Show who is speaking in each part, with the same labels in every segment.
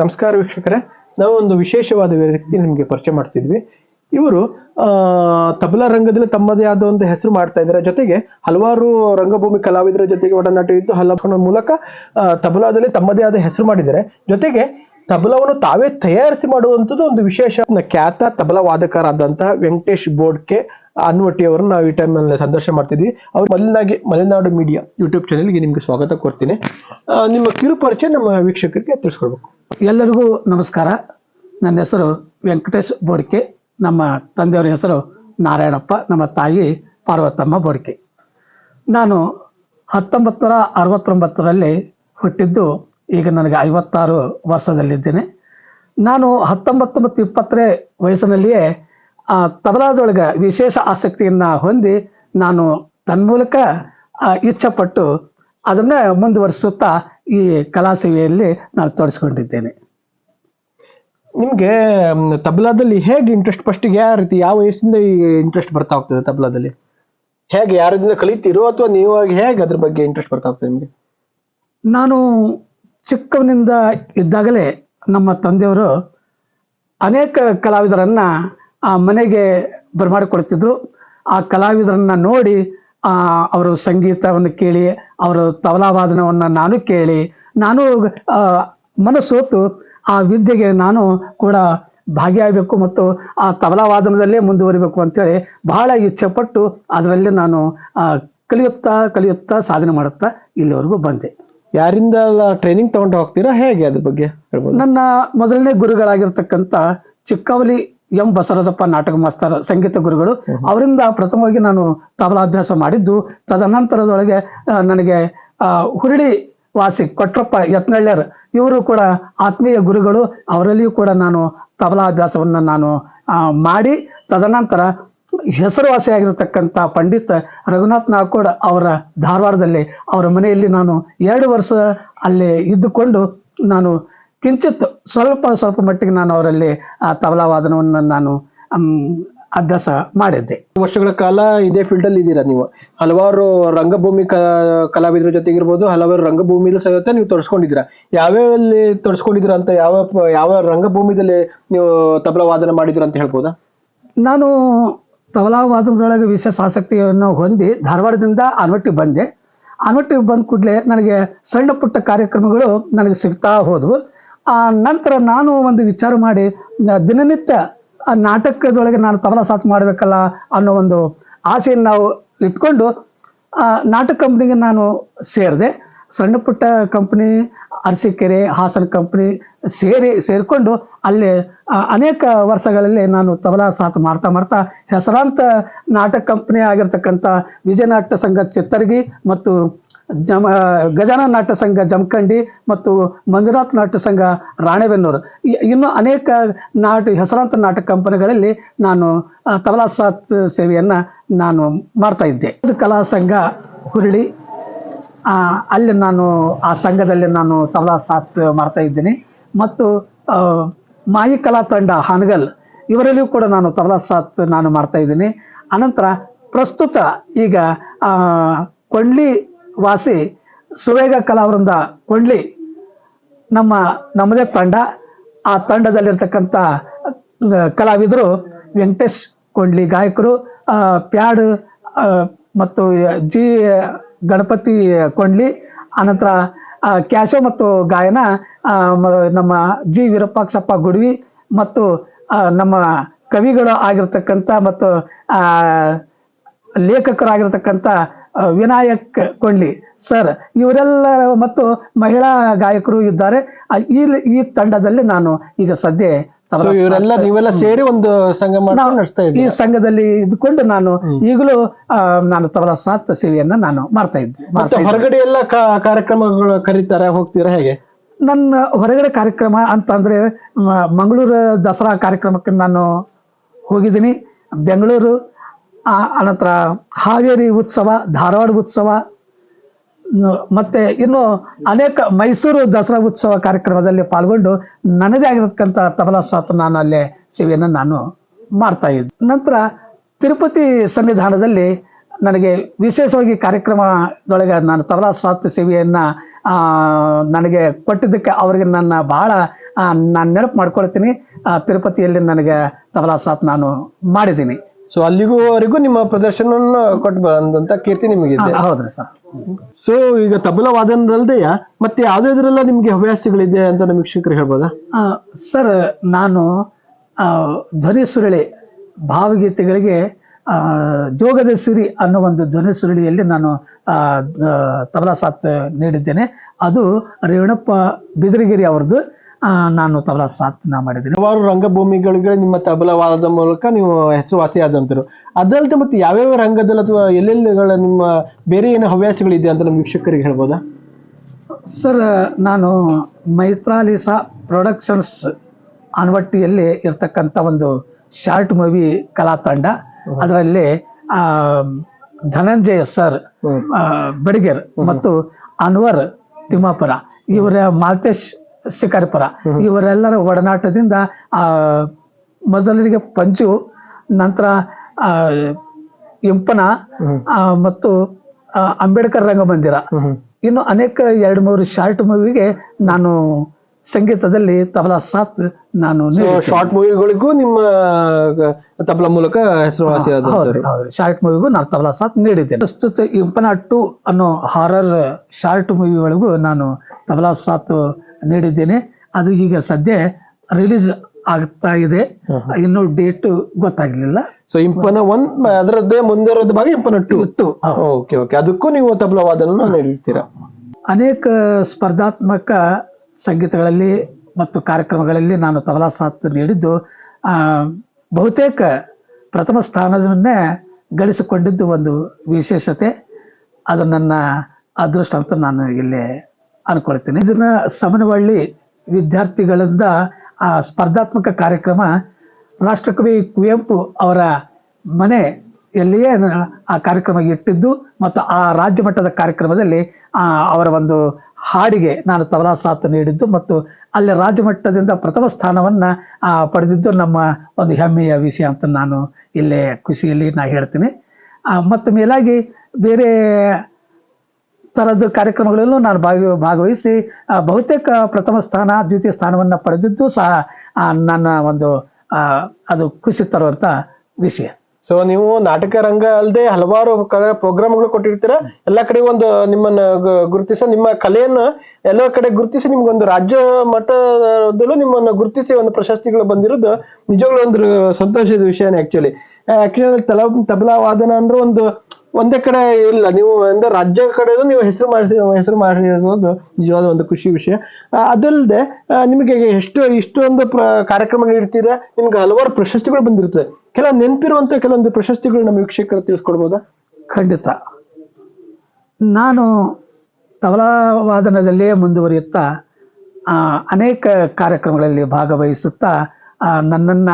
Speaker 1: ನಮಸ್ಕಾರ ವೀಕ್ಷಕರೇ. ನಾವು ಒಂದು ವಿಶೇಷವಾದ ವ್ಯಕ್ತಿ ನಿಮಗೆ ಪರಿಚಯ ಮಾಡ್ತಿದ್ವಿ. ಇವರು ತಬಲಾ ರಂಗದಲ್ಲಿ ತಮ್ಮದೇ ಆದ ಒಂದು ಹೆಸರು ಮಾಡ್ತಾ ಇದ್ದಾರೆ. ಜೊತೆಗೆ ಹಲವಾರು ರಂಗಭೂಮಿ ಕಲಾವಿದರ ಜೊತೆಗೆ ಒಡನಾಟ ಇದ್ದು ಹಲವಾರು ಮೂಲಕ ತಬಲಾದಲ್ಲಿ ತಮ್ಮದೇ ಆದ ಹೆಸರು ಮಾಡಿದ್ದಾರೆ. ಜೊತೆಗೆ ತಬಲವನ್ನು ತಾವೇ ತಯಾರಿಸಿ ಮಾಡುವಂಥದ್ದು ಒಂದು ವಿಶೇಷ, ಖ್ಯಾತ ತಬಲಾ ವಾದಕರಾದಂತಹ ವೆಂಕಟೇಶ್ ಬೋಡ್ಕೆ ಅನ್ವಟ್ಟಿ ಅವರನ್ನು ನಾವು ಈ ಟೈಮಲ್ಲಿ ಸಂದರ್ಶನ ಮಾಡ್ತಿದ್ವಿ. ಅವ್ರು ಮೊದಲನಾಗಿ ಮಲೆನಾಡು ಮೀಡಿಯಾ ಯೂಟ್ಯೂಬ್ ಚಾನೆಲ್ಗೆ ನಿಮಗೆ ಸ್ವಾಗತ ಕೋರ್ತೀನಿ ನಿಮ್ಮ ಕಿರು ಪರಿಚಯ ನಮ್ಮ ವೀಕ್ಷಕರಿಗೆ ತಿಳಿಸ್ಕೊಡ್ಬೇಕು.
Speaker 2: ಎಲ್ಲರಿಗೂ ನಮಸ್ಕಾರ. ನನ್ನ ಹೆಸರು ವೆಂಕಟೇಶ್ ಬೋಡ್ಕೆ. ನಮ್ಮ ತಂದೆಯವರ ಹೆಸರು ನಾರಾಯಣಪ್ಪ. ನಮ್ಮ ತಾಯಿ ಪಾರ್ವತಮ್ಮ ಬೋಡ್ಕೆ. ನಾನು ಹತ್ತೊಂಬತ್ತು ನೂರ ಅರವತ್ತೊಂಬತ್ತರಲ್ಲಿ ಹುಟ್ಟಿದ್ದು ಈಗ ನನಗೆ ಐವತ್ತಾರು ವರ್ಷದಲ್ಲಿದ್ದೇನೆ. ನಾನು ಹತ್ತೊಂಬತ್ತು ಮತ್ತು ಇಪ್ಪತ್ತನೇ ವಯಸ್ಸಿನಲ್ಲಿಯೇ ಆ ತಬಲಾದೊಳಗೆ ವಿಶೇಷ ಆಸಕ್ತಿಯನ್ನು ಹೊಂದಿ ನಾನು ತನ್ಮೂಲಕ ಇಚ್ಛೆಪಟ್ಟು ಅದನ್ನು ಮುಂದುವರಿಸುತ್ತಾ ಈ ಕಲಾ ಸೇವೆಯಲ್ಲಿ ನಾನು ತೋರಿಸಿಕೊಂಡಿದ್ದೇನೆ
Speaker 1: ನಿಮ್ಗೆ ತಬಲಾದಲ್ಲಿ ಹೇಗೆ ಇಂಟ್ರೆಸ್ಟ್ ಫಸ್ಟಿಗೆ ಯಾವ ರೀತಿ ಯಾವ ವಯಸ್ಸಿಂದ ಈ ಇಂಟ್ರೆಸ್ಟ್ ಬರ್ತಾ ಹೋಗ್ತದೆ ತಬಲಾದಲ್ಲಿ? ಹೇಗೆ ಯಾರಿಂದ ಕಲಿತೀರೋ ಅಥವಾ ನೀವು ಹೇಗೆ ಅದ್ರ ಬಗ್ಗೆ ಇಂಟ್ರೆಸ್ಟ್ ಬರ್ತಾ ಹೋಗ್ತದೆ ನಿಮ್ಗೆ?
Speaker 2: ನಾನು ಚಿಕ್ಕವನಿಂದ ಇದ್ದಾಗಲೇ ನಮ್ಮ ತಂದೆಯವರು ಅನೇಕ ಕಲಾವಿದರನ್ನ ಆ ಮನೆಗೆ ಬರಮಾಡಿಕೊಡ್ತಿದ್ರು ಆ ಕಲಾವಿದರನ್ನ ನೋಡಿ ಆ ಅವರು ಸಂಗೀತವನ್ನು ಕೇಳಿ ಅವರು ತಬಲಾವಾದನವನ್ನು ನಾನು ಕೇಳಿ ನಾನು ಮನಸ್ಸೋತು ಆ ವಿದ್ಯೆಗೆ ನಾನು ಕೂಡ ಭಾಗಿಯಾಗಬೇಕು ಮತ್ತು ಆ ತಬಲಾವಾದನದಲ್ಲೇ ಮುಂದುವರಿಬೇಕು ಅಂತೇಳಿ ಬಹಳ ಇಚ್ಛೆಪಟ್ಟು ಅದರಲ್ಲಿ ನಾನು ಆ, ಕಲಿಯುತ್ತಾ ಕಲಿಯುತ್ತಾ ಸಾಧನೆ ಮಾಡುತ್ತಾ ಇಲ್ಲಿವರೆಗೂ ಬಂದೆ.
Speaker 1: ಯಾರಿಂದ ಟ್ರೈನಿಂಗ್ ತಗೊಂಡು ಹೋಗ್ತೀರಾ ಹೇಗೆ ಅದ್ರ ಬಗ್ಗೆ
Speaker 2: ನನ್ನ ಮೊದಲನೇ ಗುರುಗಳಾಗಿರ್ತಕ್ಕಂಥ ಚಿಕ್ಕವಲಿ ಎಂ ಬಸವರಾಜಪ್ಪ ನಾಟಕ ಮಾಸ್ತರ ಸಂಗೀತ ಗುರುಗಳು. ಅವರಿಂದ ಪ್ರಥಮವಾಗಿ ನಾನು ತಬಲಾಭ್ಯಾಸ ಮಾಡಿದ್ದು. ತದನಂತರದೊಳಗೆ ನನಗೆ ಆ, ಹುರುಳಿ ವಾಸಿ ಕೊಟ್ರಪ್ಪ ಯತ್ನಳ್ಳರ್ ಇವರು ಕೂಡ ಆತ್ಮೀಯ ಗುರುಗಳು. ಅವರಲ್ಲಿಯೂ ಕೂಡ ನಾನು ತಬಲಾಭ್ಯಾಸವನ್ನು ನಾನು ಆ, ಮಾಡಿ. ತದನಂತರ ಹೆಸರುವಾಸಿಯಾಗಿರತಕ್ಕಂಥ ಪಂಡಿತ್ ರಘುನಾಥ್ ನಾಕೋಡ್ ಅವರ ಧಾರವಾಡದಲ್ಲಿ ಅವರ ಮನೆಯಲ್ಲಿ ನಾನು ಎರಡು ವರ್ಷ ಅಲ್ಲಿ ಇದ್ದುಕೊಂಡು ನಾನು ಕಿಂಚಿತ್ ಸ್ವಲ್ಪ ಸ್ವಲ್ಪ ಮಟ್ಟಿಗೆ ನಾನು ಅವರಲ್ಲಿ ಆ ತಬಲಾವಾದನವನ್ನು ನಾನು ಅಮ್, ಅಭ್ಯಾಸ ಮಾಡಿದ್ದೆ.
Speaker 1: ವರ್ಷಗಳ ಕಾಲ ಇದೇ ಫೀಲ್ಡ್ ಅಲ್ಲಿ ಇದ್ದೀರಾ ನೀವು? ಹಲವಾರು ರಂಗಭೂಮಿ ಕಲಾವಿದರ ಕಲಾವಿದರ ಜೊತೆಗಿರ್ಬೋದು ಹಲವಾರು ರಂಗಭೂಮಿಲೂ ಸಹಿತ ನೀವು ತೊಡಸ್ಕೊಂಡಿದ್ದೀರಾ? ಯಾವ್ಯಾವಲ್ಲಿ ತೊಡಸ್ಕೊಂಡಿದ್ದೀರಾ ಅಂತ ಯಾವ ಯಾವ ರಂಗಭೂಮಿದಲ್ಲಿ ನೀವು ತಬಲಾ ವಾದನ ಮಾಡಿದ್ರ ಅಂತ ಹೇಳ್ಬೋದಾ?
Speaker 2: ನಾನು ತಬಲಾವಾದನದೊಳಗೆ ವಿಶೇಷ ಆಸಕ್ತಿಯನ್ನು ಹೊಂದಿ ಧಾರವಾಡದಿಂದ ಆನ್ವಟ್ಟಿಗೆ ಬಂದೆ. ಆನ್ವಟ್ಟಿಗೆ ಬಂದ ಕೂಡಲೇ ನನಗೆ ಸಣ್ಣ ಪುಟ್ಟ ಕಾರ್ಯಕ್ರಮಗಳು ನನಗೆ ಸಿಗ್ತಾ ಹೋದವು. ಆ ನಂತರ ನಾನು ಒಂದು ವಿಚಾರ ಮಾಡಿ ದಿನನಿತ್ಯ ಆ ನಾಟಕದೊಳಗೆ ನಾನು ತಬಲಾ ಸಾಥ್ ಮಾಡಬೇಕಲ್ಲ ಅನ್ನೋ ಒಂದು ಆಸೆಯನ್ನು ನಾವು ಇಟ್ಕೊಂಡು, ಆ, ನಾಟಕ ಕಂಪ್ನಿಗೆ ನಾನು ಸೇರಿದೆ. ಸಣ್ಣ ಪುಟ್ಟ ಕಂಪ್ನಿ ಅರಸೀಕೆರೆ, ಹಾಸನ ಕಂಪ್ನಿ ಸೇರಿ, ಸೇರಿಕೊಂಡು ಅಲ್ಲಿ ಅನೇಕ ವರ್ಷಗಳಲ್ಲಿ ನಾನು ತಬಲಾ ಸಾಥ್ ಮಾಡ್ತಾ ಮಾಡ್ತಾ ಹೆಸರಾಂತ ನಾಟಕ ಕಂಪ್ನಿ ಆಗಿರ್ತಕ್ಕಂಥ ವಿಜಯನಾಟ್ಯ ಸಂಘ ಚಿತ್ತರ್ಗಿ ಮತ್ತು ಜಮ ಗಜಾನ ನಾಟ್ಯ ಸಂಘ ಜಮಖಂಡಿ ಮತ್ತು ಮಂಜುನಾಥ್ ನಾಟ್ಯ ಸಂಘ ರಾಣೆಬೆನ್ನೂರು. ಇನ್ನು ಅನೇಕ ನಾಟ, ಹೆಸರಾಂತ ನಾಟಕ ಕಂಪನಿಗಳಲ್ಲಿ ನಾನು ತಬಲಾ ಸಾತ್ ಸೇವೆಯನ್ನು ನಾನು ಮಾಡ್ತಾ ಇದ್ದೆ. ಇದು ಕಲಾ ಸಂಘ ಹುರುಳಿ ಅಲ್ಲಿ ನಾನು, ಆ ಸಂಘದಲ್ಲಿ ನಾನು ತಬಲಾ ಸಾತ್ ಮಾಡ್ತಾ ಇದ್ದೀನಿ. ಮತ್ತು ಮಾಯಿ ಕಲಾ ತಂಡ ಹಾನಗಲ್, ಇವರಲ್ಲಿಯೂ ಕೂಡ ನಾನು ತಬಲಾ ಸಾತ್ ನಾನು ಮಾಡ್ತಾ ಇದ್ದೀನಿ. ಅನಂತರ ಪ್ರಸ್ತುತ ಈಗ ಕೊಂಡ್ಲಿ ವಾಸಿ ಸುವೇಗ ಕಲಾವೃಂದ ಕೊಂಡ್ಲಿ ನಮ್ಮ, ನಮ್ಮದೇ ತಂಡ. ಆ ತಂಡದಲ್ಲಿರ್ತಕ್ಕಂಥ ಕಲಾವಿದರು ವೆಂಕಟೇಶ್ ಕೊಂಡ್ಲಿ ಗಾಯಕರು ಪ್ಯಾಡ್ ಮತ್ತು ಜಿ, ಗಣಪತಿ ಕೊಂಡ್ಲಿ, ಆನಂತರ ಕ್ಯಾಶೋ ಮತ್ತು ಗಾಯನ ನಮ್ಮ ಜಿ ವಿರೂಪಾಕ್ಷಪ್ಪ ಗುಡ್ವಿ ಮತ್ತು ನಮ್ಮ ಕವಿಗಳು ಆಗಿರ್ತಕ್ಕಂಥ ಮತ್ತು ಲೇಖಕರಾಗಿರ್ತಕ್ಕಂಥ ವಿನಾಯಕ್ ಕೊಂಡ್ಲಿ. ಸರ್ ಇವರೆಲ್ಲ ಮತ್ತು ಮಹಿಳಾ ಗಾಯಕರು ಇದ್ದಾರೆ. ಈ ಈ ತಂಡದಲ್ಲಿ ನಾನು ಈಗ ಸದ್ಯ
Speaker 1: ಇವರೆಲ್ಲ ನೀವೆಲ್ಲ ಸೇರಿ ಒಂದು ಸಂಘ ನಡೆಸ್ತಾ
Speaker 2: ಈ ಸಂಘದಲ್ಲಿ ಇದ್ಕೊಂಡು ನಾನು ಈಗಲೂ ನಾನು ತವಲ ಸಾತ್ ಸೇವೆಯನ್ನ ನಾನು ಮಾಡ್ತಾ ಇದ್ದೆ
Speaker 1: ಮತ್ತೆ ಹೊರಗಡೆ ಎಲ್ಲ ಕಾ- ಕಾರ್ಯಕ್ರಮಗಳು ಕರೀತಾರೆ? ಹೋಗ್ತೀರಾ ಹೇಗೆ?
Speaker 2: ನನ್ನ ಹೊರಗಡೆ ಕಾರ್ಯಕ್ರಮ ಅಂತ ಅಂದ್ರೆ ಮಂಗಳೂರು ದಸರಾ ಕಾರ್ಯಕ್ರಮಕ್ಕೆ ನಾನು ಹೋಗಿದ್ದೀನಿ. ಬೆಂಗಳೂರು ಅನಂತರ ಹಾವೇರಿ ಉತ್ಸವ, ಧಾರವಾಡ ಉತ್ಸವ ಮತ್ತೆ ಇನ್ನು ಅನೇಕ ಮೈಸೂರು ದಸರಾ ಉತ್ಸವ ಕಾರ್ಯಕ್ರಮದಲ್ಲಿ ಪಾಲ್ಗೊಂಡು ನನ್ನದೇ ಆಗಿರತಕ್ಕಂಥ ತಬಲಾ ಸಾತ್ ನಾನು ಅಲ್ಲೇ ಸೇವೆಯನ್ನು ನಾನು ಮಾಡ್ತಾ ಇದ್ದೆ. ನಂತರ ತಿರುಪತಿ ಸನ್ನಿಧಾನದಲ್ಲಿ ನನಗೆ ವಿಶೇಷವಾಗಿ ಕಾರ್ಯಕ್ರಮದೊಳಗೆ ನಾನು ತಬಲಾ ಸಾತ್ ಸೇವೆಯನ್ನ ನನಗೆ ಕೊಟ್ಟಿದ್ದಕ್ಕೆ ಅವರಿಗೆ ನನ್ನ ಬಹಳ ನಾನು ನೆನಪು ಮಾಡ್ಕೊಳ್ತೀನಿ. ತಿರುಪತಿಯಲ್ಲಿ ನನಗೆ ತಬಲಾ ಸಾತ್ ನಾನು ಮಾಡಿದ್ದೀನಿ.
Speaker 1: ಸೊ ಅಲ್ಲಿಗೂವರೆಗೂ ನಿಮ್ಮ ಪ್ರದರ್ಶನ ಕೊಟ್ಟು ಬಂದಂತ ಕೀರ್ತಿ
Speaker 2: ನಿಮಗೆ ಹೌದ್ರಿ ಸರ್.
Speaker 1: ಸೊ ಈಗ ತಬಲಾ ವಾದನದಲ್ಲದೆ ಮತ್ತೆ ಯಾವ್ದಾದ್ರೆಲ್ಲ ನಿಮ್ಗೆ ಹವ್ಯಾಸಗಳಿದೆ ಅಂತ ನಮ್ಮ ವೀಕ್ಷಕರು ಹೇಳ್ಬೋದಾ?
Speaker 2: ಸರ್ ನಾನು ಆ, ಧ್ವನಿ ಸುರಳಿ ಭಾವಗೀತೆಗಳಿಗೆ ಆ, ಜೋಗದ ಸಿರಿ ಅನ್ನೋ ಒಂದು ಧ್ವನಿ ಸುರುಳಿಯಲ್ಲಿ ನಾನು ತಬಲಾ ಸಾತ್ ನೀಡಿದ್ದೇನೆ. ಅದು ರೇವಣಪ್ಪ ಬಿದಿರಗಿರಿ ಅವ್ರದ್ದು. ನಾನು ತಬಲಾ ಸಾಧನ ಮಾಡಿದ್ದೀನಿ.
Speaker 1: ಹಲವಾರು ರಂಗಭೂಮಿಗಳಿಗೆ ನಿಮ್ಮ ತಬಲಾ ವಾದದ ಮೂಲಕ ನೀವು ಹೆಸರುವಾಸಿಯಾದಂತರು. ಅದಲ್ಲದೆ ಮತ್ತೆ ಯಾವ್ಯಾವ ರಂಗದಲ್ಲಿ ಅಥವಾ ಎಲ್ಲೆಲ್ಲಿಗಳ ನಿಮ್ಮ ಬೇರೆ ಏನು ಹವ್ಯಾಸಗಳಿದೆ ಅಂತ ನಮ್ಮ ವೀಕ್ಷಕರಿಗೆ ಹೇಳ್ಬೋದಾ?
Speaker 2: ಸರ್ ನಾನು ಮೈತ್ರಾಲಿಸಾ ಪ್ರೊಡಕ್ಷನ್ಸ್ ಆನ್ವಟ್ಟಿಯಲ್ಲಿ ಇರ್ತಕ್ಕಂಥ ಒಂದು ಶಾರ್ಟ್ ಮೂವಿ ಕಲಾ ತಂಡ. ಅದರಲ್ಲಿ ಆ, ಧನಂಜಯ ಸರ್. ಬಡಿಗೇರ್ ಮತ್ತು ಅನ್ವರ್ ತಿಮ್ಮಾಪುರ. ಇವರ ಮಾಲ್ತೇಶ್ ಶಿಕಾರಿಪುರ. ಇವರೆಲ್ಲರ ಒಡನಾಟದಿಂದ ಆ ಮೊದಲಿಗೆ ಪಂಚು ನಂತರ ಆ, ಇಂಪನ ಆ, ಮತ್ತು ಅಂಬೇಡ್ಕರ್ ಅಂಬೇಡ್ಕರ್ ರಂಗಮಂದಿರ. ಇನ್ನು ಅನೇಕ ಎರಡು ಮೂರು ಶಾರ್ಟ್ ಮೂವಿಗೆ ನಾನು ಸಂಗೀತದಲ್ಲಿ ತಬಲಾ ಸಾತ್ ನಾನು.
Speaker 1: ಶಾರ್ಟ್ ಮೂವಿಗಳಿಗೂ ನಿಮ್ಮ ತಬಲಾ ಮೂಲಕ
Speaker 2: ಹೆಸರುವಾಸಿ ಶಾರ್ಟ್ ಮೂವಿಗೂ ನಾನು ತಬಲಾ ಸಾತ್ ನೀಡಿದ್ದೇನೆ. ಪ್ರಸ್ತುತ ಇಂಪನ ಟು ಅನ್ನೋ ಹಾರರ್ ಶಾರ್ಟ್ ಮೂವಿ ಒಳಗೂ ನಾನು ತಬಲಾ ಸಾತ್ ನೀಡಿದ್ದೇನೆ. ಅದು ಈಗ ಸದ್ಯ ರಿಲೀಸ್ ಆಗ್ತಾ ಇದೆ. ಇನ್ನು ಡೇಟ್ ಗೊತ್ತಾಗ್ಲಿಲ್ಲ.
Speaker 1: ಸೊ ಇಂಪನ ಒನ್ ಅದರದ್ದೇ ಮುಂದಿರೋದ್ ಭಾಗ ಇಂಪನ ಟು
Speaker 2: ಇತ್ತು.
Speaker 1: ಓಕೆ ಓಕೆ ಅದಕ್ಕೂ ನೀವು ತಬಲಾ ನೀಡ್ತೀರಾ
Speaker 2: ಅನೇಕ ಸ್ಪರ್ಧಾತ್ಮಕ ಸಂಗೀತಗಳಲ್ಲಿ ಮತ್ತು ಕಾರ್ಯಕ್ರಮಗಳಲ್ಲಿ ನಾನು ತಬಲಾ ಸಾಥ್ ನೀಡಿದ್ದು. ಆ, ಬಹುತೇಕ ಪ್ರಥಮ ಸ್ಥಾನವನ್ನೇ ಗಳಿಸಿಕೊಂಡಿದ್ದು ಒಂದು ವಿಶೇಷತೆ. ಅದು ನನ್ನ ಅದೃಷ್ಟ ಅಂತ ನಾನು ಇಲ್ಲಿ ಅನ್ಕೊಳ್ತೀನಿ. ಇದನ್ನ ಸಮನವಳ್ಳಿ ವಿದ್ಯಾರ್ಥಿಗಳಿಂದ ಆ ಸ್ಪರ್ಧಾತ್ಮಕ ಕಾರ್ಯಕ್ರಮ ರಾಷ್ಟ್ರಕವಿ ಕುವೆಂಪು ಅವರ ಮನೆ ಎಲ್ಲಿಯೇ ಆ ಕಾರ್ಯಕ್ರಮ ಇಟ್ಟಿದ್ದು ಮತ್ತು ಆ ರಾಜ್ಯ ಮಟ್ಟದ ಕಾರ್ಯಕ್ರಮದಲ್ಲಿ ಅವರ ಒಂದು ಹಾಡಿಗೆ ನಾನು ತಬಲಾ ಸಾಥ್ ನೀಡಿದ್ದು ಮತ್ತು ಅಲ್ಲಿ ರಾಜ್ಯ ಮಟ್ಟದಿಂದ ಪ್ರಥಮ ಸ್ಥಾನವನ್ನ ಪಡೆದಿದ್ದು ನಮ್ಮ ಒಂದು ಹೆಮ್ಮೆಯ ವಿಷಯ ಅಂತ ನಾನು ಇಲ್ಲೇ ಖುಷಿಯಲ್ಲಿ ನಾ ಹೇಳ್ತೀನಿ. ಮತ್ತು ಮೇಲಾಗಿ ಬೇರೆ ತರದ್ದು ಕಾರ್ಯಕ್ರಮಗಳಲ್ಲೂ ನಾನು ಭಾಗ, ಭಾಗವಹಿಸಿ ಬಹುತೇಕ ಪ್ರಥಮ ಸ್ಥಾನ, ದ್ವಿತೀಯ ಸ್ಥಾನವನ್ನ ಪಡೆದಿದ್ದು ಸಹ ನನ್ನ ಒಂದು ಅದು ಖುಷಿ ತರುವಂತ ವಿಷಯ.
Speaker 1: ಸೊ ನೀವು ನಾಟಕ ರಂಗ ಅಲ್ಲದೆ ಹಲವಾರು ಪ್ರೋಗ್ರಾಮ್ಗಳು ಕೊಟ್ಟಿರ್ತೀರ. ಎಲ್ಲ ಕಡೆ ಒಂದು ನಿಮ್ಮನ್ನ ಗುರುತಿಸಿ ಗುರುತಿಸ, ನಿಮ್ಮ ಕಲೆಯನ್ನು ಎಲ್ಲ ಕಡೆ ಗುರುತಿಸಿ, ನಿಮ್ಗೊಂದು ರಾಜ್ಯ ಮಟ್ಟದಲ್ಲೂ ನಿಮ್ಮನ್ನ ಗುರುತಿಸಿ ಒಂದು ಪ್ರಶಸ್ತಿಗಳು ಬಂದಿರೋದು ನಿಜವಾಗ್ಲೂ ಒಂದು ಸಂತೋಷದ ವಿಷಯನೇ ಆಕ್ಚುಲಿ ಆಕ್ಚುಲಿ ತಲ, ತಬಲಾ ವಾದನ ಅಂದ್ರೆ ಒಂದು ಒಂದೇ ಕಡೆ ಇಲ್ಲ. ನೀವು ಅಂದ್ರೆ ರಾಜ್ಯ ಕಡೆದು ನೀವು ಹೆಸರು ಮಾಡಿಸಿ, ಹೆಸರು ಮಾಡಿರೋದು ನಿಜವಾದ ಒಂದು ಖುಷಿ ವಿಷಯ. ಅದಲ್ಲದೆ ನಿಮಗೆ ಎಷ್ಟು, ಇಷ್ಟೊಂದು ಪ್ರ ಕಾರ್ಯಕ್ರಮ ನೀಡ್ತೀರಾ ನಿಮ್ಗೆ ಹಲವಾರು ಪ್ರಶಸ್ತಿಗಳು ಬಂದಿರ್ತದೆ. ಕೆಲವು ನೆನಪಿರುವಂತ ಕೆಲವೊಂದು ಪ್ರಶಸ್ತಿಗಳು ನಮ್ಮ ವೀಕ್ಷಕರು ತಿಳಿಸ್ಕೊಡ್ಬೋದಾ?
Speaker 2: ಖಂಡಿತ. ನಾನು ತಬಲಾ ವಾದನದಲ್ಲೇ ಮುಂದುವರಿಯುತ್ತಾ ಅನೇಕ ಕಾರ್ಯಕ್ರಮಗಳಲ್ಲಿ ಭಾಗವಹಿಸುತ್ತಾ ನನ್ನನ್ನ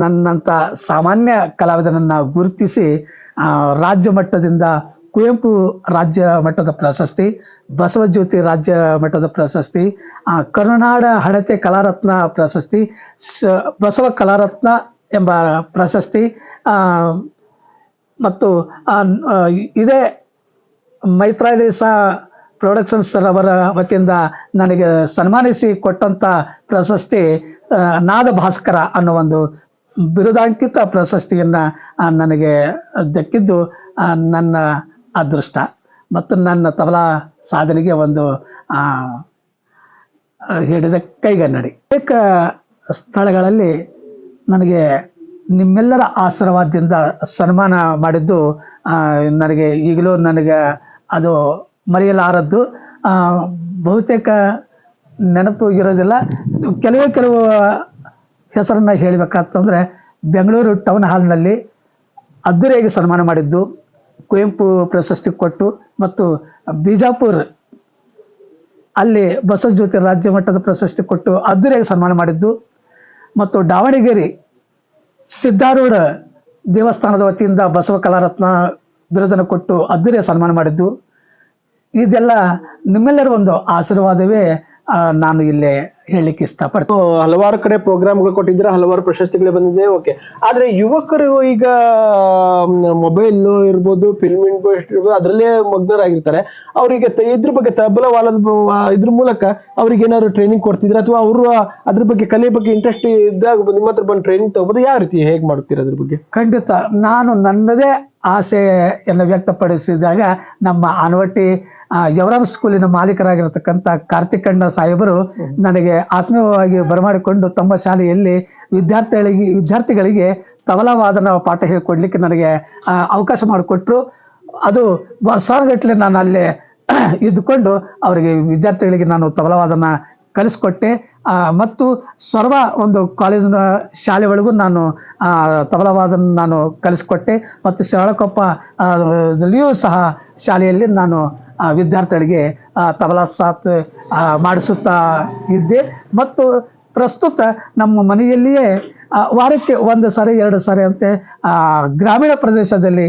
Speaker 2: ನನ್ನಂತ ಸಾಮಾನ್ಯ ಕಲಾವಿದನನ್ನ ಗುರುತಿಸಿ ರಾಜ್ಯ ಮಟ್ಟದಿಂದ ಕುವೆಂಪು ರಾಜ್ಯ ಮಟ್ಟದ ಪ್ರಶಸ್ತಿ ಬಸವಜ್ಯೋತಿ ರಾಜ್ಯ ಮಟ್ಟದ ಪ್ರಶಸ್ತಿ ಆ, ಕರುನಾಡ ಹಣತೆ ಕಲಾರತ್ನ ಪ್ರಶಸ್ತಿ ಬಸವ ಕಲಾರತ್ನ ಎಂಬ ಪ್ರಶಸ್ತಿ ಮತ್ತು ಇದೇ ಮೈತ್ರಾಲಿಸ ಪ್ರೊಡಕ್ಷನ್ಸ್ ಅವರ ವತಿಯಿಂದ ನನಗೆ ಸನ್ಮಾನಿಸಿ ಕೊಟ್ಟಂತ ಪ್ರಶಸ್ತಿ ನಾದ ಭಾಸ್ಕರ ಅನ್ನೋ ಒಂದು ಬಿರುದಾಂಕಿತ ಪ್ರಶಸ್ತಿಯನ್ನ ನನಗೆ ದಕ್ಕಿದ್ದು ನನ್ನ ಅದೃಷ್ಟ. ಮತ್ತು ನನ್ನ ತಬಲಾ ಸಾಧನೆಗೆ ಒಂದು ಹಿಡಿದ ಕೈಗನ್ನಡಿ. ಅನೇಕ ಸ್ಥಳಗಳಲ್ಲಿ ನನಗೆ ನಿಮ್ಮೆಲ್ಲರ ಆಶೀರ್ವಾದದಿಂದ ಸನ್ಮಾನ ಮಾಡಿದ್ದು ನನಗೆ ಈಗಲೂ ನನಗೆ ಅದು ಮರೆಯಲಾರದ್ದು. ಬಹುತೇಕ ನೆನಪು ಇರೋದಿಲ್ಲ. ಕೆಲವೇ ಕೆಲವು ಹೆಸರನ್ನ ಹೇಳಬೇಕಂತಂದರೆ ಬೆಂಗಳೂರು ಟೌನ್ ಹಾಲ್ನಲ್ಲಿ ಅದ್ದೂರಿಯಾಗಿ ಸನ್ಮಾನ ಮಾಡಿದ್ದು, ಕುವೆಂಪು ಪ್ರಶಸ್ತಿ ಕೊಟ್ಟು ಮತ್ತು ಬಿಜಾಪುರ್ ಅಲ್ಲಿ ಬಸವಜ್ಯೋತಿ ರಾಜ್ಯ ಮಟ್ಟದ ಪ್ರಶಸ್ತಿ ಕೊಟ್ಟು ಅದ್ದೂರಿಯಾಗಿ ಸನ್ಮಾನ ಮಾಡಿದ್ದು ಮತ್ತು ದಾವಣಗೆರೆ ಸಿದ್ಧಾರೂಢ ದೇವಸ್ಥಾನದ ವತಿಯಿಂದ ಬಸವ ಕಲಾರತ್ನ ಬಿರುದನ್ನು ಕೊಟ್ಟು ಅದ್ದೂರಿಯ ಸನ್ಮಾನ ಮಾಡಿದ್ದು. ಇದೆಲ್ಲ ನಿಮ್ಮೆಲ್ಲರ ಒಂದು ಆಶೀರ್ವಾದವೇ ನಾನು ಇಲ್ಲಿ ಹೇಳಲಿಕ್ಕೆ ಇಷ್ಟಪಡ್ತೀನಿ.
Speaker 1: ಹಲವಾರು ಕಡೆ ಪ್ರೋಗ್ರಾಮ್ಗಳು ಕೊಟ್ಟಿದ್ರೆ ಹಲವಾರು ಪ್ರಶಸ್ತಿಗಳು ಬಂದಿದೆ, ಓಕೆ. ಆದ್ರೆ ಯುವಕರು ಈಗ ಮೊಬೈಲ್ ಇರ್ಬೋದು, ಫಿಲ್ಮ್ ಇಂಡಸ್ಟ್ರಿ ಇರ್ಬೋದು, ಅದರಲ್ಲೇ ಮಗ್ನರಾಗಿರ್ತಾರೆ. ಅವರಿಗೆ ಇದ್ರ ಬಗ್ಗೆ ತಬಲ ವಾಲದ ಇದ್ರ ಮೂಲಕ ಅವ್ರಿಗೆ ಏನಾದ್ರು ಟ್ರೈನಿಂಗ್ ಕೊಡ್ತಿದ್ರೆ ಅಥವಾ ಅವರು ಅದ್ರ ಬಗ್ಗೆ, ಕಲೆ ಬಗ್ಗೆ ಇಂಟ್ರೆಸ್ಟ್ ಇದ್ದಾಗ ನಿಮ್ಮ ಹತ್ರ ಬಂದು ಟ್ರೈನಿಂಗ್ ತಗೋಬೋದು? ಯಾವ ರೀತಿ ಹೇಗ್ ಮಾಡ್ತೀರಾ ಅದ್ರ ಬಗ್ಗೆ?
Speaker 2: ಖಂಡಿತ. ನಾನು ನನ್ನದೇ ಆಸೆಯನ್ನು ವ್ಯಕ್ತಪಡಿಸಿದಾಗ ನಮ್ಮ ಆನವಟ್ಟಿ ಯವರಾಮ್ ಸ್ಕೂಲಿನ ಮಾಲೀಕರಾಗಿರ್ತಕ್ಕಂಥ ಕಾರ್ತಿಕಣ್ಣ ಸಾಹೇಬರು ನನಗೆ ಆತ್ಮೀಯವಾಗಿ ಬರಮಾಡಿಕೊಂಡು ತಮ್ಮ ಶಾಲೆಯಲ್ಲಿ ವಿದ್ಯಾರ್ಥಿಗಳಿಗೆ ವಿದ್ಯಾರ್ಥಿಗಳಿಗೆ ತಬಲವಾದನ ಪಾಠ ಹೇಳಿಕೊಡ್ಲಿಕ್ಕೆ ನನಗೆ ಅವಕಾಶ ಮಾಡಿಕೊಟ್ರು. ಅದು ವರ್ಷಗಟ್ಟಲೆ ನಾನು ಅಲ್ಲಿ ಇದ್ದುಕೊಂಡು ಅವರಿಗೆ ವಿದ್ಯಾರ್ಥಿಗಳಿಗೆ ನಾನು ತಬಲವಾದನ ಕಲಿಸ್ಕೊಟ್ಟೆ. ಮತ್ತು ಸರ್ವ ಒಂದು ಕಾಲೇಜಿನ ಶಾಲೆ ಒಳಗೂ ನಾನು ತಬಲವಾದನ ನಾನು ಕಲಿಸ್ಕೊಟ್ಟೆ. ಮತ್ತು ಶಾಳಕೊಪ್ಪ ಆ, ದಲ್ಲಿಯೂ ಸಹ ಶಾಲೆಯಲ್ಲಿ ನಾನು ವಿದ್ಯಾರ್ಥಿಗಳಿಗೆ ತಬಲಾ ಸಾತ್ ಮಾಡಿಸುತ್ತಾ ಇದ್ದೆ. ಮತ್ತು ಪ್ರಸ್ತುತ ನಮ್ಮ ಮನೆಯಲ್ಲಿಯೇ ವಾರಕ್ಕೆ ಒಂದು ಸಾರಿ ಎರಡು ಸಾರಿ ಅಂತೆ ಗ್ರಾಮೀಣ ಪ್ರದೇಶದಲ್ಲಿ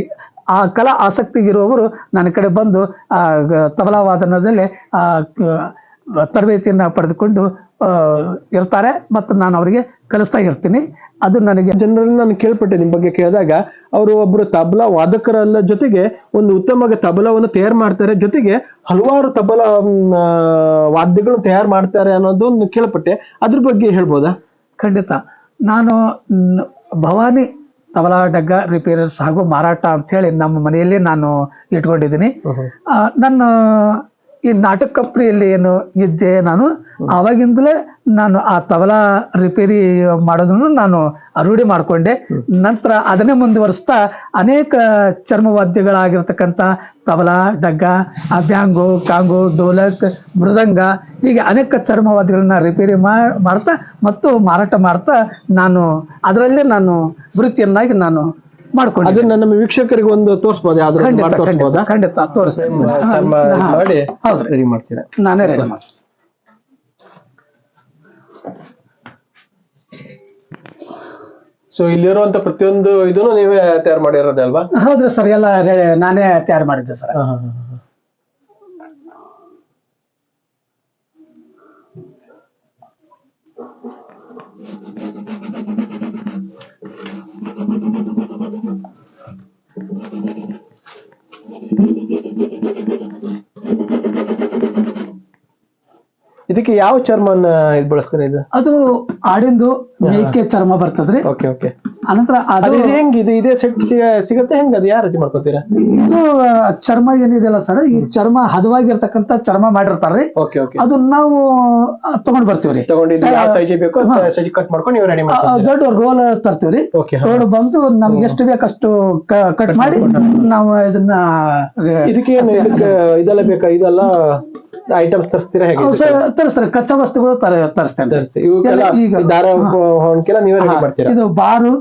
Speaker 2: ಆ ಕಲಾ ಆಸಕ್ತಿಗಿರುವವರು ನನ್ನ ಕಡೆ ಬಂದು ತಬಲಾ ವಾದನದಲ್ಲಿ ತರಬೇತಿಯನ್ನು ಪಡೆದುಕೊಂಡು ಆ, ಇರ್ತಾರೆ ಮತ್ತು ನಾನು ಅವರಿಗೆ ಕಲಿಸ್ತಾ ಇರ್ತೀನಿ. ಅದು ನನಗೆ
Speaker 1: ಜನರಲ್ಲಿ ನಾನು ಕೇಳ್ಪಟ್ಟೆ ನಿಮ್ಮ ಬಗ್ಗೆ ಕೇಳಿದಾಗ ಅವರು ಒಬ್ರು ತಬಲಾ ವಾದಕರಲ್ಲ ಜೊತೆಗೆ ಒಂದು ಉತ್ತಮ ತಬಲವನ್ನು ತಯಾರು ಮಾಡ್ತಾರೆ. ಜೊತೆಗೆ ಹಲವಾರು ತಬಲಾ ವಾದ್ಯಗಳನ್ನು ವಾದ್ಯಗಳು ತಯಾರು ಮಾಡ್ತಾರೆ ಅನ್ನೋದೊಂದು ಕೇಳ್ಪಟ್ಟೆ. ಅದ್ರ ಬಗ್ಗೆ ಹೇಳ್ಬೋದಾ?
Speaker 2: ಖಂಡಿತ. ನಾನು ಭವಾನಿ ತಬಲಾ ಡಗ್ಗ ರಿಪೇರರ್ಸ್ ಹಾಗೂ ಮಾರಾಟ ಅಂತ ಹೇಳಿ ನಮ್ಮ ಮನೆಯಲ್ಲಿ ನಾನು ಇಟ್ಕೊಂಡಿದ್ದೀನಿ. ನನ್ನ ಈ ನಾಟಕ ಕಂಪ್ನಿಯಲ್ಲಿ ಏನು ಇದ್ದೆ ನಾನು ಅವಾಗಿಂದಲೇ ನಾನು ಆ ತಬಲಾ ರಿಪೇರಿ ಮಾಡೋದನ್ನು ನಾನು ರೂಢಿ ಮಾಡಿಕೊಂಡೆ. ನಂತರ ಅದನ್ನೇ ಮುಂದುವರಿಸ್ತಾ ಅನೇಕ ಚರ್ಮವಾದ್ಯಗಳಾಗಿರ್ತಕ್ಕಂಥ ತಬಲಾ, ಡಗ್ಗ ಬ್ಯಾಂಗು, ಕಾಂಗು, ಡೋಲಕ್, ಮೃದಂಗ ಹೀಗೆ ಅನೇಕ ಚರ್ಮವಾದ್ಯಗಳನ್ನ ರಿಪೇರಿ ಮಾಡ್ತಾ ಮತ್ತು ಮಾರಾಟ ಮಾಡ್ತಾ ನಾನು, ಅದರಲ್ಲೇ ನಾನು ವೃತ್ತಿಯನ್ನಾಗಿ ನಾನು ಮಾಡ್ಕೊಂಡೆ
Speaker 1: ಅದನ್ನ ನಮ್ಮ ವೀಕ್ಷಕರಿಗೆ ಒಂದು ತೋರಿಸ್ಬೋದು? ಯಾವ್ದು
Speaker 2: ಖಂಡಿತ
Speaker 1: ಮಾಡಿ
Speaker 2: ಖಂಡಿತ ತೋರಿಸ್ತೇನೆ
Speaker 1: ಮಾಡಿ
Speaker 2: ಹೌದ್ರಿ.
Speaker 1: ರೆಡಿ ಮಾಡ್ತೀರಾ?
Speaker 2: ನಾನೇ ರೆಡಿ ಮಾಡ್ತೀನಿ.
Speaker 1: ಸೊ ಇಲ್ಲಿರುವಂತ ಪ್ರತಿಯೊಂದು ಇದನ್ನು ನೀವೇ ತಯಾರು ಮಾಡಿರೋದಲ್ವಾ
Speaker 2: ಹೌದ್ರಿ ಸರ್ ಎಲ್ಲ ನಾನೇ ತಯಾರು ಮಾಡಿದ್ದೆ ಸರ್.
Speaker 1: ಇದಕ್ಕೆ ಯಾವ ಚರ್ಮನ ಇದು ಬಳಸ್ತಾರೆ ಇದು?
Speaker 2: ಅದು ಆಡಿಂದು ಮೇಕೆ ಚರ್ಮ ಬರ್ತದ್ರಿ.
Speaker 1: ಓಕೆ ಓಕೆ
Speaker 2: ಅನಂತರ ಅದು
Speaker 1: ಹೆಂಗ್ ಇದು ಇದೇ ಸೆಟ್ ಸಿಗತ್ತೆ ಹೆಂಗ್? ಅದು ಯಾರು ರೀತಿ ಮಾಡ್ಕೋತೀರಾ?
Speaker 2: ಇದು ಚರ್ಮ ಏನಿದೆಯಲ್ಲ ಸರ್ ಈ ಚರ್ಮ ಹದವಾಗಿರ್ತಕ್ಕಂಥ ಚರ್ಮ ಮಾಡಿರ್ತಾರ್ರಿ.
Speaker 1: Okay okay.
Speaker 2: ಅದು ನಾವು ತಗೊಂಡ್ ಬರ್ತೀವ್ರಿ
Speaker 1: ಕಟ್ ಮಾಡ್ಕೊಂಡು ನೀವು ರೆಡಿ
Speaker 2: ದೊಡ್ಡ ರೋಲ್ ತರ್ತೀವ್ರಿ
Speaker 1: ಓಕೆ
Speaker 2: ತಗೊಂಡು ಬಂದು ನಮ್ಗೆ ಎಷ್ಟು ಬೇಕಷ್ಟು ಕಟ್ ಮಾಡಿ ನಾವು ಇದನ್ನ
Speaker 1: ಇದಕ್ಕೆ ಇದಕ್ಕೆ ಇದೆಲ್ಲ ಬೇಕಾ? ಇದೆಲ್ಲ ಐಟಮ್ಸ್ ತರಿಸ್ತೀರಾ ಹೇಗೆ?
Speaker 2: ಅವು ಸ- ತರಿಸ್ತಾರೆ. ಕಚ್ಚಾ ವಸ್ತುಗಳು ತರ ತರಿಸ್ತೇನೆ
Speaker 1: ತರಿಸ್ತೀವಿ ಇವಕ್ಕೆಲ್ಲ
Speaker 2: ಎಲ್ಲ ಈಗ-
Speaker 1: ಈ ದಾರ ಹೊಣ್ಕೆಲ್ಲ ನೀವೇ ರೆಡಿ ಮಾಡ್ತೀರಾ?
Speaker 2: ಇದು ಬಾರು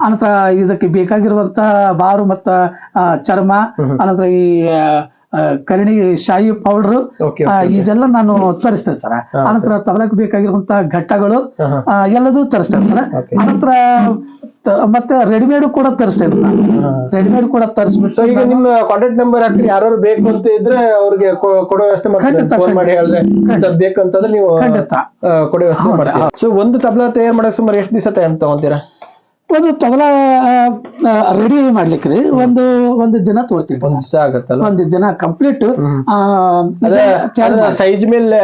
Speaker 2: ಅನಂತರ ಇದಕ್ಕೆ ಬೇಕಾಗಿರುವಂತ ಬಾರು ಮತ್ತ ಆ, ಚರ್ಮ ಅನಂತರ ಈ ಆ, ಕರಣಿ ಶಾಯಿ ಪೌಡರ್ ಇದೆಲ್ಲ ನಾನು ತರಿಸ್ತೇನೆ ಸರ್. ಅನಂತರ ತಬಲಕ್ಕೆ ಬೇಕಾಗಿರುವಂತ ಘಟ್ಟಗಳು. ಎಲ್ಲದೂ ತರಿಸ್ತೇನೆ ಸರ್. ಅನಂತರ ಮತ್ತೆ ರೆಡಿಮೇಡ್ ಕೂಡ ತರಿಸ್ತೇನೆ ರೆಡಿಮೇಡ್ ಕೂಡ ತರಿಸ್ಬಿಟ್ಟು
Speaker 1: ಈಗ ನಿಮ್ಮ ಕಾಂಟ್ಯಾಕ್ಟ್ ನಂಬರ್ ಹಾಕಿ ಯಾರು ಬೇಕು ಅಂತ ಇದ್ರೆ ಅವ್ರಿಗೆ ಕೊಡೋ ವ್ಯವಸ್ಥೆ ಫೋನ್ ಮಾಡಿ ಹೇಳಿದ್ರೆ ಬೇಕು ಅಂತಂದ್ರೆ ನೀವು
Speaker 2: ಖಂಡಿತ.
Speaker 1: ಕೊಡೋ ವ್ಯವಸ್ಥೆ ಮಾಡಿ ಸೊ ಒಂದು ತಬಲಾ ತಯಾರು ಮಾಡಕ್ ಸುಮಾರು ಎಷ್ಟು ದಿವಸ ಟೈಮ್ ತಗೊಂತೀರಾ?
Speaker 2: ಒಂದು ತಬಲ ರೆಡಿ ಮಾಡ್ಲಿಕ್ಕೆ ರೀ ಒಂದು ಒಂದು ದಿನ ತೋರ್ತೀವಿ
Speaker 1: ಒಂದ್ ದಿವಸ ಆಗತ್ತಲ್ಲ?
Speaker 2: ಒಂದು ದಿನ ಕಂಪ್ಲೀಟ್
Speaker 1: ಸೈಜ್ ಮೇಲೆ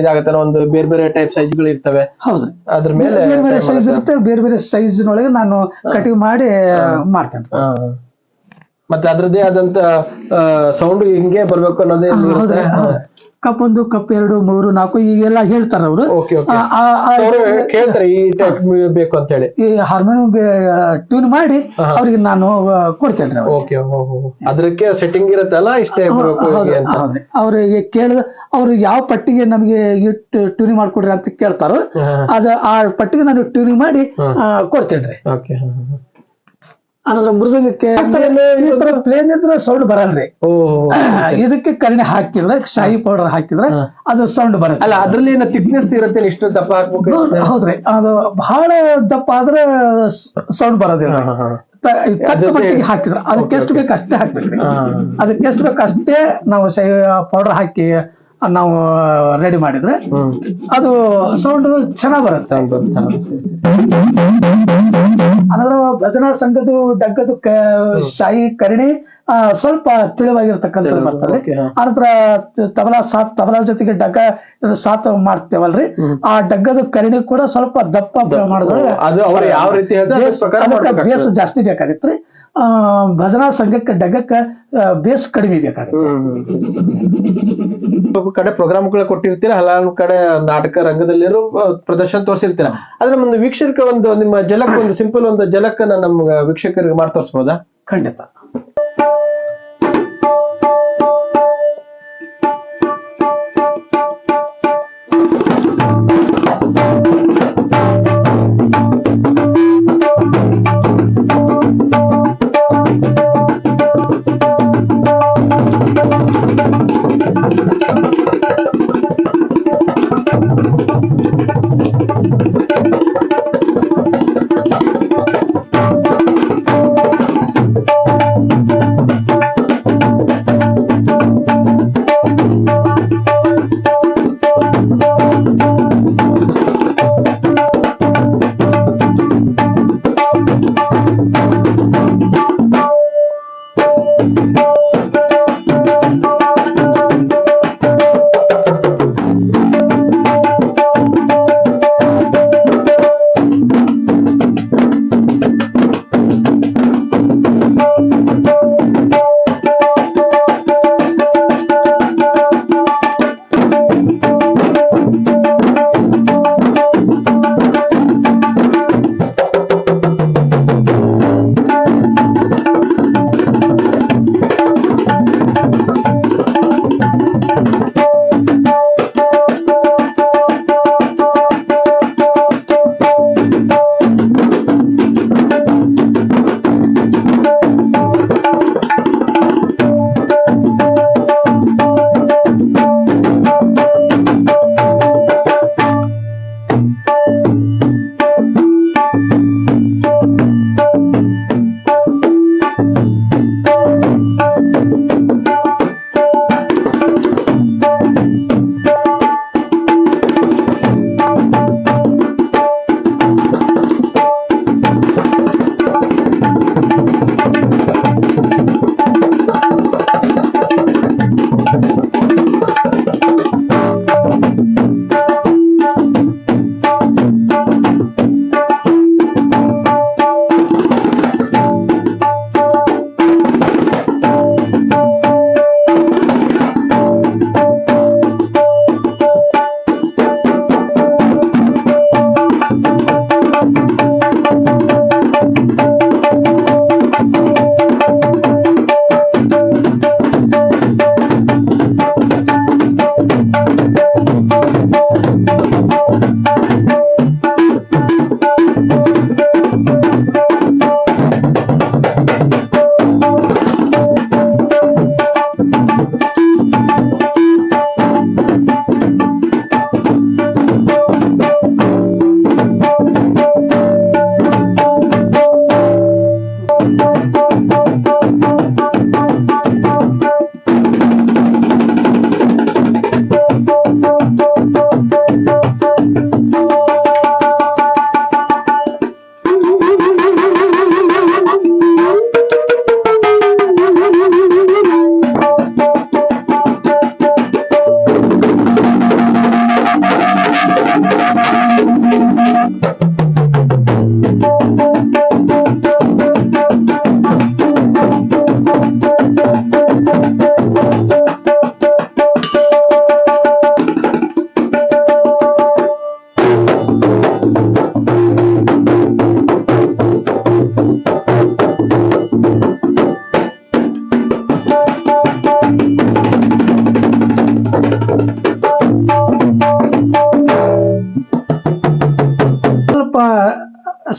Speaker 1: ಇದಾಗತ್ತಲ್ಲ? ಒಂದು ಬೇರೆ ಬೇರೆ ಟೈಪ್ ಸೈಜ್ಗಳು ಇರ್ತವೆ.
Speaker 2: ಹೌದು.
Speaker 1: ಅದ್ರ ಮೇಲೆ
Speaker 2: ಬೇರೆ ಬೇರೆ ಸೈಜ್ ಇರುತ್ತೆ. ಬೇರೆ ಬೇರೆ ಸೈಜ್ ನೊಳಗೆ ನಾನು ಕಟಿಂಗ್ ಮಾಡಿ ಮಾಡ್ತೇನೆ.
Speaker 1: ಮತ್ತೆ ಅದ್ರದ್ದೇ ಆದಂತ ಸೌಂಡ್ ಹಿಂಗೆ ಬರ್ಬೇಕು ಅನ್ನೋದೇ
Speaker 2: ಕಪ್ ಒಂದು ಕಪ್ ಎರಡು ಮೂರು ನಾಲ್ಕು ಈಗೆಲ್ಲ ಹೇಳ್ತಾರ ಅವರು.
Speaker 1: ಬೇಕು ಅಂತ ಹೇಳಿ.
Speaker 2: ಈ ಹಾರ್ಮೋನಿಯಂ ಟ್ಯೂನ್ ಮಾಡಿ ಅವ್ರಿಗೆ ನಾನು ಕೊಡ್ತೇನೆ
Speaker 1: ಅದಕ್ಕೆ ಸೆಟ್ಟಿಂಗ್ ಇರುತ್ತಲ್ಲ ಇಷ್ಟೇ
Speaker 2: ಅವ್ರಿಗೆ ಕೇಳಿದ ಅವ್ರು ಯಾವ ಪಟ್ಟಿಗೆ ನಮಗೆ ಇಟ್ಟು ಟ್ಯೂನಿಂಗ್ ಮಾಡ್ಕೊಡ್ರಿ ಅಂತ ಕೇಳ್ತಾರೋ ಅದ ಆ ಪಟ್ಟಿಗೆ ನಾನು ಟ್ಯೂನಿಂಗ್ ಮಾಡಿ ಕೊಡ್ತೇನೆ ರೀ. ಅನ್ನೋದ್ರ ಮೃದಂಗಕ್ಕೆ ಈ ತರ ಪ್ಲೇನ್ ಇದ್ರೆ ಸೌಂಡ್ ಬರಲ್ರಿ. ಇದಕ್ಕೆ ಕರಣೆ ಹಾಕಿದ್ರೆ ಶಾಹಿ ಪೌಡರ್ ಹಾಕಿದ್ರೆ ಅದು ಸೌಂಡ್ ಬರುತ್ತೆ.
Speaker 1: ಅಲ್ಲ ಅದ್ರಲ್ಲಿ ಏನೋ ತಿಕ್ನೆಸ್ ಇರುತ್ತೆ ಇಷ್ಟು ದಪ್ಪ ಹಾಕ್ಬೇಕು
Speaker 2: ಹೌದ್ರಿ ಅದು ಬಹಳ ದಪ್ಪ ಆದ್ರೆ ಸೌಂಡ್ ಬರೋದಿಲ್ಲ. ತಕ್ಕ ಮಟ್ಟಿಗೆ ಹಾಕಿದ್ರೆ ಅದಕ್ಕೆ ಎಷ್ಟು ಬೇಕು ಅಷ್ಟೇ ಹಾಕ್ಬೇಕ್ರಿ ಅದಕ್ಕೆ ಎಷ್ಟು ಬೇಕು ಅಷ್ಟೇ ನಾವು ಶೈ ಪೌಡರ್ ಹಾಕಿ ನಾವು ರೆಡಿ ಮಾಡಿದ್ರೆ ಅದು ಸೌಂಡ್ ಚೆನ್ನಾಗ್ ಬರುತ್ತೆ. ಅಂದ್ರೆ ಭಜನಾ ಸಂಘದ ಡಗ್ಗದು ಶಾಹಿ ಶಾಯಿ ಕರಣಿ ಆ, ಸ್ವಲ್ಪ ತಿಳಿವಾಗಿರ್ತಕ್ಕಂಥದ್ದು ಬರ್ತದೆ
Speaker 1: ಅನಂತರ.
Speaker 2: ಆನಂತರ ತಬಲಾ ಸಾತ್ ತಬಲಾ ಜೊತೆಗೆ ಡಗ್ಗ ಸಾತ್ ಮಾಡ್ತೇವಲ್ರಿ. ಆ ಡಗ್ಗದ ಕರಣಿ ಕೂಡ ಸ್ವಲ್ಪ ದಪ್ಪ ಮಾಡಿದ್ರೆ
Speaker 1: ಅದು ಅವ್ರ ಯಾವ ರೀತಿ ಹೇಳ್ತಾರೆ ಅದ್ರ
Speaker 2: ಬೇಸ್-
Speaker 1: ಪ್ರಕಾರ
Speaker 2: ಅದಕ್ಕೆ
Speaker 1: ಮಾಡ್ಬೇಕಾಗ್ತದೆ.
Speaker 2: ಜಾಸ್ತಿ ಬೇಕಾಗಿತ್ರಿ. ಆ ಭಜನಾ ಸಂಘಕ್ಕೆ ಡಗಕ್ಕ ಬೇಸ್ ಕಡಿಮೆ ಬೇಕಾಗುತ್ತೆ.
Speaker 1: ಕಡೆ ಪ್ರೋಗ್ರಾಮ್ಗಳ ಕೊಟ್ಟಿರ್ತೀರ ಹಲವಾರು ಕಡೆ ನಾಟಕ ರಂಗದಲ್ಲಿರೋ ಪ್ರದರ್ಶನ ತೋರಿಸಿರ್ತೀರ? ಅದ್ರ ಒಂದು ವೀಕ್ಷಕ ಒಂದು ನಿಮ್ಮ ಜಲಕ್ ಒಂದು ಸಿಂಪಲ್ ಒಂದು ಜಲಕ್ಕನ್ನ ನಮ್ಮ ವೀಕ್ಷಕರಿಗೆ ಮಾಡಿ ತೋರಿಸ್ಬೋದಾ
Speaker 2: ಖಂಡಿತ.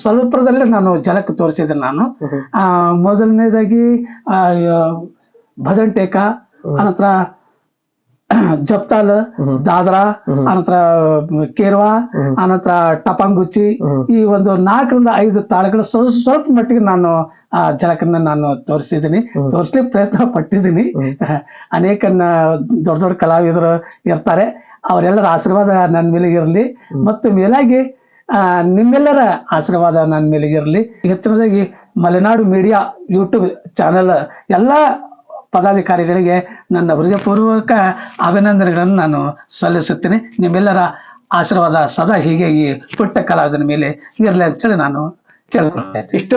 Speaker 2: ಸ್ವಲ್ಪದಲ್ಲೇ ನಾನು ಜಲಕ್ಕೆ ತೋರಿಸಿದೆ ನಾನು. ಆ, ಮೊದಲನೇದಾಗಿ ಭಜನ್ ಟೇಕ ಅನಂತರ ಜಪ್ತಾಲ್ ದಾದ್ರಾ ಅನಂತರ ಕೇರ್ವಾ ಅನಂತರ ಟಪಾಂಗುಚ್ಚಿ ಈ ಒಂದು ನಾಲ್ಕರಿಂದ ಐದು ತಾಳಗಳು ಸ್ವಲ್ಪ ಸ್ವಲ್ಪ ಮಟ್ಟಿಗೆ ನಾನು ಆ ಜಲಕನ್ನ ನಾನು ತೋರಿಸಿದ್ದೀನಿ. ತೋರಿಸ್ಲಿಕ್ಕೆ ಪ್ರಯತ್ನ ಪಟ್ಟಿದ್ದೀನಿ. ಅನೇಕ ದೊಡ್ಡ ದೊಡ್ಡ ಕಲಾವಿದರು ಇರ್ತಾರೆ. ಅವರೆಲ್ಲರ ಆಶೀರ್ವಾದ ನನ್ನ ಮೇಲೆ ಇರಲಿ. ಮತ್ತು ಮೇಲಾಗಿ ನಿಮ್ಮೆಲ್ಲರ ಆಶೀರ್ವಾದ ನನ್ನ ಮೇಲೆ ಇರಲಿ ಹೆಚ್ಚಿನದಾಗಿ ಮಲೆನಾಡು ಮೀಡಿಯಾ ಯೂಟ್ಯೂಬ್ ಚಾನೆಲ್ ಎಲ್ಲ ಪದಾಧಿಕಾರಿಗಳಿಗೆ ನನ್ನ ಹೃದಯಪೂರ್ವಕ ಅಭಿನಂದನೆಗಳನ್ನು ನಾನು ಸಲ್ಲಿಸುತ್ತೇನೆ. ನಿಮ್ಮೆಲ್ಲರ ಆಶೀರ್ವಾದ ಸದಾ ಹೀಗೆ ಈ ಪುಟ್ಟ ಕಲಾವಿದನ ಮೇಲೆ ಇರಲಿ ಅಂತೇಳಿ ನಾನು ಕೇಳ್ಕೊಳ್ತೇನೆ.
Speaker 1: ಇಷ್ಟು